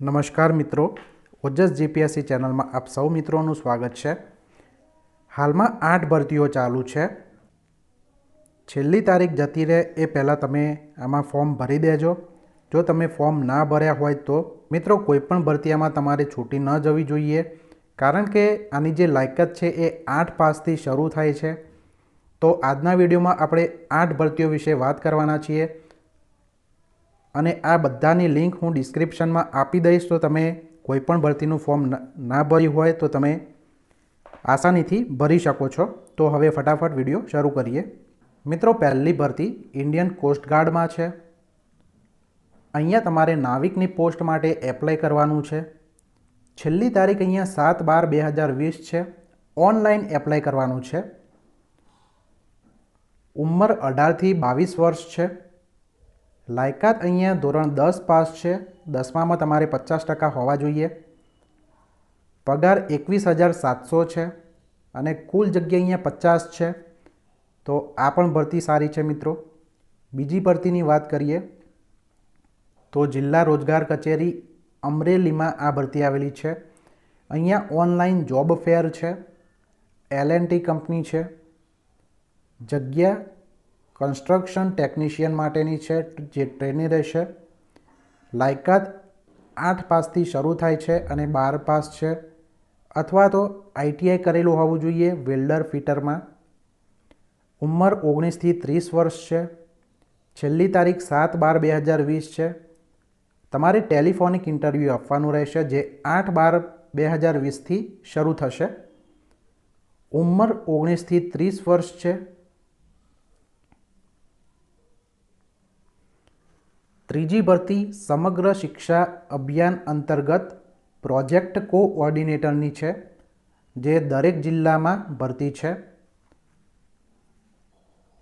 નમસ્કાર મિત્રો, ઓજસ જીપીએસસી ચેનલમાં આપ સૌ મિત્રોનું સ્વાગત છે. હાલમાં આઠ ભરતીઓ ચાલુ છે. છેલ્લી તારીખ જતી રહે એ પહેલાં તમે આમાં ફોર્મ ભરી દેજો. જો તમે ફોર્મ ના ભર્યા હોય તો મિત્રો, કોઈપણ ભરતીયામાં તમારે છૂટી ન જવી જોઈએ. કારણ કે આની જે લાયકાત છે એ આઠ પાસથી શરૂ થાય છે. તો આજના વિડીયોમાં આપણે આઠ ભરતીઓ વિશે વાત કરવાના છીએ. અને આ બધાની લિંક હું ડિસ્ક્રિપ્શનમાં આપી દઈશ, તો તમે કોઈપણ ભરતીનું ફોર્મ ના ભર્યું હોય તો તમે આસાનીથી ભરી શકો છો. તો હવે ફટાફટ વીડિયો શરૂ કરીએ. મિત્રો, પહેલી ભરતી ઇન્ડિયન કોસ્ટગાર્ડમાં છે. અહીંયા તમારે નાવિકની પોસ્ટ માટે એપ્લાય કરવાનું છે. છેલ્લી તારીખ અહીંયા સાત બાર બે હજાર વીસ છે. ઓનલાઈન એપ્લાય કરવાનું છે. ઉંમર અઢારથી બાવીસ વર્ષ છે. લાયકાત અહીંયા ધોરણ દસ પાસ છે. દસમામાં તમારે પચાસ ટકા હોવા જોઈએ. પગાર એકવીસ હજાર સાતસો છે અને કુલ જગ્યા અહીંયા પચાસ છે. તો આ પણ ભરતી સારી છે મિત્રો. બીજી ભરતીની વાત કરીએ તો જિલ્લા રોજગાર કચેરી અમરેલીમાં આ ભરતી આવેલી છે. અહીંયા ઓનલાઈન જોબ ફેર છે. એલ એન્ડ ટી કંપની છે. જગ્યા કન્સ્ટ્રક્શન ટેકનિશિયન માટેની છે, જે ટ્રેનિંગ રહેશે. લાયકાત આઠ પાસથી શરૂ થાય છે અને બાર પાસ છે. અથવા તો આઈટીઆઈ કરેલું હોવું જોઈએ વેલ્ડર ફિટરમાં. ઉંમર ઓગણીસથી ત્રીસ વર્ષ છે. છેલ્લી તારીખ સાત બાર બે હજાર વીસ છે. તમારે ટેલિફોનિક ઇન્ટરવ્યૂ આપવાનું રહેશે, જે આઠ બાર બે હજાર વીસથી શરૂ થશે. ઉંમર ઓગણીસથી ત્રીસ વર્ષ છે. ત્રીજી ભરતી સમગ્ર શિક્ષા અભિયાન અંતર્ગત પ્રોજેક્ટ કોઓર્ડિનેટરની છે, જે દરેક જિલ્લામાં ભરતી છે.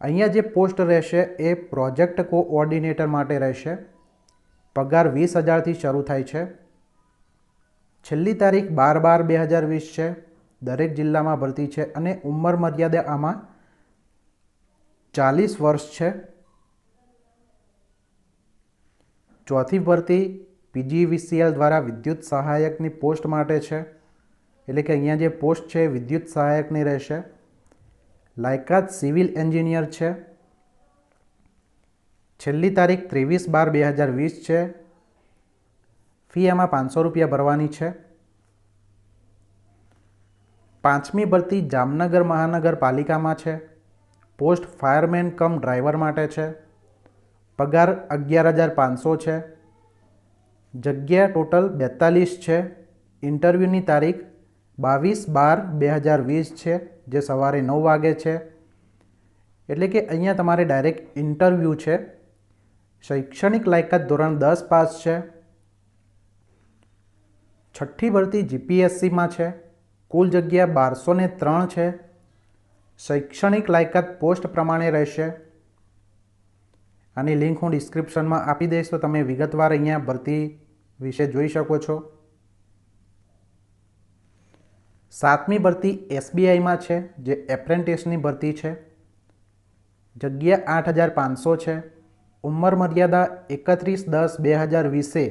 અહીંયા જે પોસ્ટ રહેશે એ પ્રોજેક્ટ કોઓર્ડિનેટર માટે રહેશે. પગાર વીસ હજારથી શરૂ થાય છે. છેલ્લી તારીખ બાર બાર બે હજાર વીસ છે. દરેક જિલ્લામાં ભરતી છે અને ઉંમર મર્યાદા આમાં ચાલીસ વર્ષ છે. ચોથી ભરતી પીજીવીસીએલ દ્વારા વિદ્યુત સહાયકની પોસ્ટ માટે છે. એટલે કે અહીંયા જે પોસ્ટ છે વિદ્યુત સહાયકની રહેશે. લાયકાત સિવિલ એન્જિનિયર છે. છેલ્લી તારીખ ત્રેવીસ બાર બે હજાર વીસ છે. ફી એમાં પાંચસો રૂપિયા ભરવાની છે. પાંચમી ભરતી જામનગર મહાનગરપાલિકામાં છે. પોસ્ટ ફાયરમેન કમ ડ્રાઈવર માટે છે. પગાર અગિયાર હજાર પાંચસો છે. જગ્યા ટોટલ બેતાલીસ છે. ઇન્ટરવ્યૂની તારીખ બાવીસ બાર બે હજાર વીસ છે, જે સવારે નવ વાગે છે. એટલે કે અહીંયા તમારે ડાયરેક્ટ ઇન્ટરવ્યૂ છે. શૈક્ષણિક લાયકાત ધોરણ દસ પાસ છે. છઠ્ઠી ભરતી જીપીએસસીમાં છે. કુલ જગ્યા બારસો ત્રણ છે. શૈક્ષણિક લાયકાત પોસ્ટ પ્રમાણે રહેશે. આની લિંક હું ડિસ્ક્રિપ્શનમાં આપી દઈશ, તો તમે વિગતવાર અહીંયા ભરતી વિશે જોઈ શકો છો. સાતમી ભરતી એસબીઆઈમાં છે, જે એપ્રેન્ટિસની ભરતી છે. જગ્યા આઠ હજાર પાંચસો છે. ઉંમર મર્યાદા એકત્રીસ દસ બે હજાર વીસે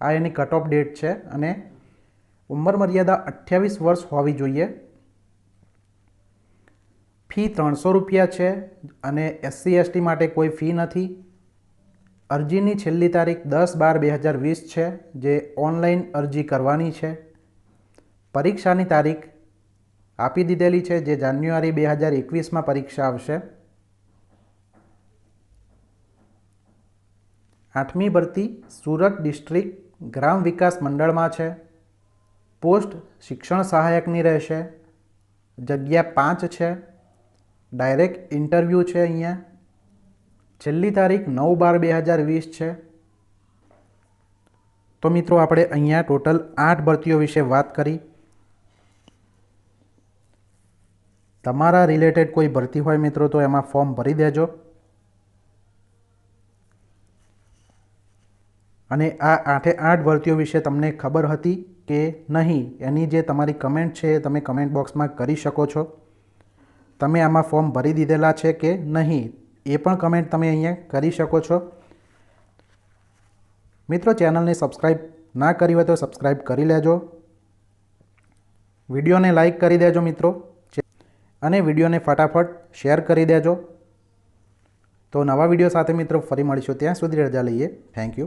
આ એની કટ ઓફ ડેટ છે અને ઉંમર મર્યાદા અઠ્યાવીસ વર્ષ હોવી જોઈએ. ફી ત્રણસો રૂપિયા છે અને એસસી એસટી માટે કોઈ ફી નથી. અરજીની છેલ્લી તારીખ દસ બાર બે હજાર વીસ છે, જે ઓનલાઈન અરજી કરવાની છે. પરીક્ષાની તારીખ આપી દીધેલી છે, જે જાન્યુઆરી બે હજાર એકવીસમાં પરીક્ષા આવશે. આઠમી ભરતી સુરત ડિસ્ટ્રિક્ટ ગ્રામ વિકાસ મંડળમાં છે. પોસ્ટ શિક્ષણ સહાયકની રહેશે. જગ્યા પાંચ છે. ડાયરેક્ટ ઇન્ટરવ્યૂ છે અહીંયા. છેલ્લી તારીખ નવ બાર બે હજાર વીસ છે. તો મિત્રો, આપણે અહીંયા ટોટલ આઠ ભરતીઓ વિશે વાત કરી. તમારા રિલેટેડ કોઈ ભરતી હોય મિત્રો, તો એમાં ફોર્મ ભરી દેજો. અને આ આઠે આઠ ભરતીઓ વિશે તમને ખબર હતી કે નહીં, એની જે તમારી કમેન્ટ છે એ તમે કમેન્ટ બોક્સમાં કરી શકો છો. તમે આમાં ફોર્મ ભરી દીધેલા છે કે નહીં, એ પણ કમેન્ટ તમે અહીંયા કરી શકો છો. મિત્રો, ચેનલને સબસ્ક્રાઈબ ના કરી હોય તો સબસ્ક્રાઈબ કરી લેજો. વિડીયોને લાઈક કરી દેજો મિત્રો. અને વિડીયોને ફટાફટ શેર કરી દેજો. તો નવા વીડિયો સાથે મિત્રો ફરી મળીશું. ત્યાં સુધી રજા લઈએ. Thank you